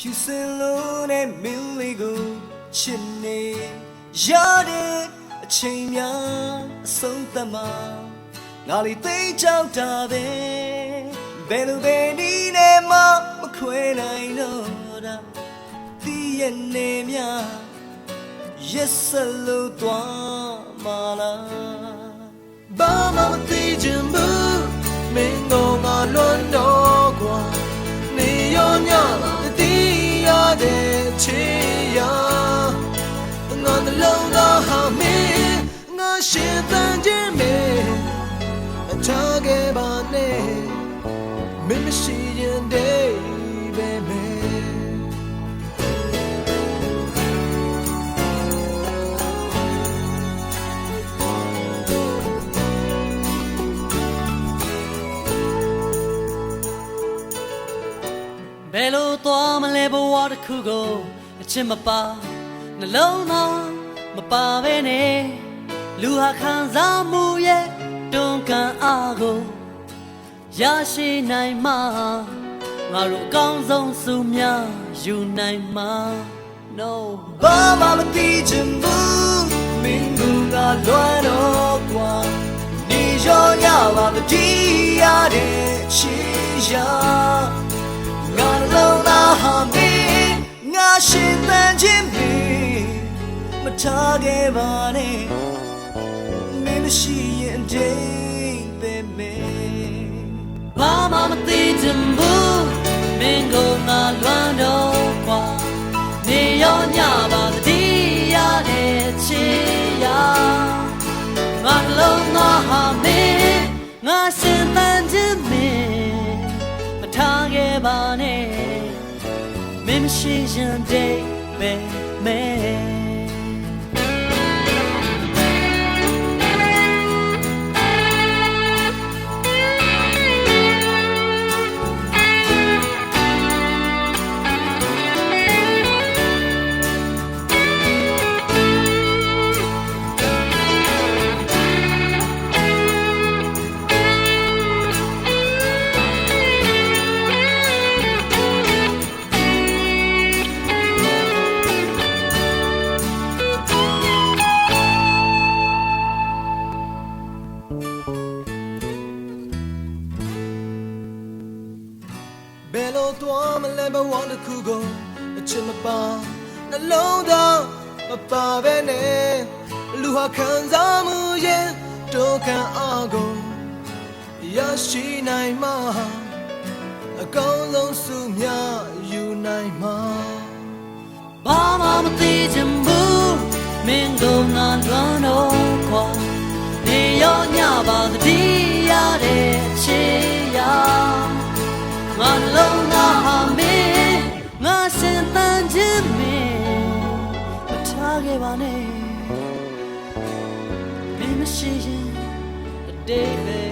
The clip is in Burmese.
ဖြူစင်လို့နဲ့မင်းလေးကိုချစ်နေရတဲ့အချိန်များအဆုံးသတ်မှာငါလေးသိကြောက်တာပဲဘယ်လိုပဲဒီနဲ့မှမခွဲနိုင်တော့တာဒီရဲ့နေများ Yes လို့သွားမလားဘာမှမသိချင်ဘူးမင်းတို့ငါလွန်တော့ လုံးသားဟာမင်းငါရှင်သန်ခြင်းမင်းအချားခဲ့ပါနဲ့မင်းမရှိရင်တည်းပဲမင်းဘယ်လိုသွားမလဲဘဝတစ်ခုကိုအချစ်မပါနှလုံးသား မပါပဲနဲ့လူဟာခံစားမှုရဲ့တွန်းကန်အားကိုရရှိနိုင်မှာငါတို့အကောင်းဆုံးစုများယူနိုင်မှာ no ဘာမှမသိချင်ဘူးမင်းကငါလွမ်းတော့ကွာနေရောညပါမတည်ရတဲ့ချီရာငါလုံးသားဟာမင်းငါရှင်သန်ခြင်းမင်းမ ထားခဲ့ပါနဲ့မင်းမရှိရင်အတိတ်ပဲမင်းဘာမှမသိချင်ဘူးမင်းကိုငါလွမ်းတော့ကွာနေရောညပါတတိရတဲ့ချေရာငါနှလုံးသားဟာမင်းငါရှင်သန်ခြင်းမင်းမထားခဲ့ပါနဲ့မင်းမရှိရ ဘယ်လိုသွားမလဲဘဝတစ်ခုကိုအချစ်မပါနှလုံးသားမပါပဲနဲ့လူဟာခံစားမှုရဲ့ဒုက္ခအကုန်ရရှိနိုင်မှာအကောင်းဆုံးစုများယူနိုင်မှာဘာမှမသိချင်ဘူးမင်းတို့ငါလွမ်းတော့ခွာနေရောည ပါတတိရတဲ့ချေရာငါလုံးသားဟာမင်းငါစင်တန်ခြင်းမင်းမထားခဲ့ပါနဲ့မင်းမရှိရင်အတေးပဲ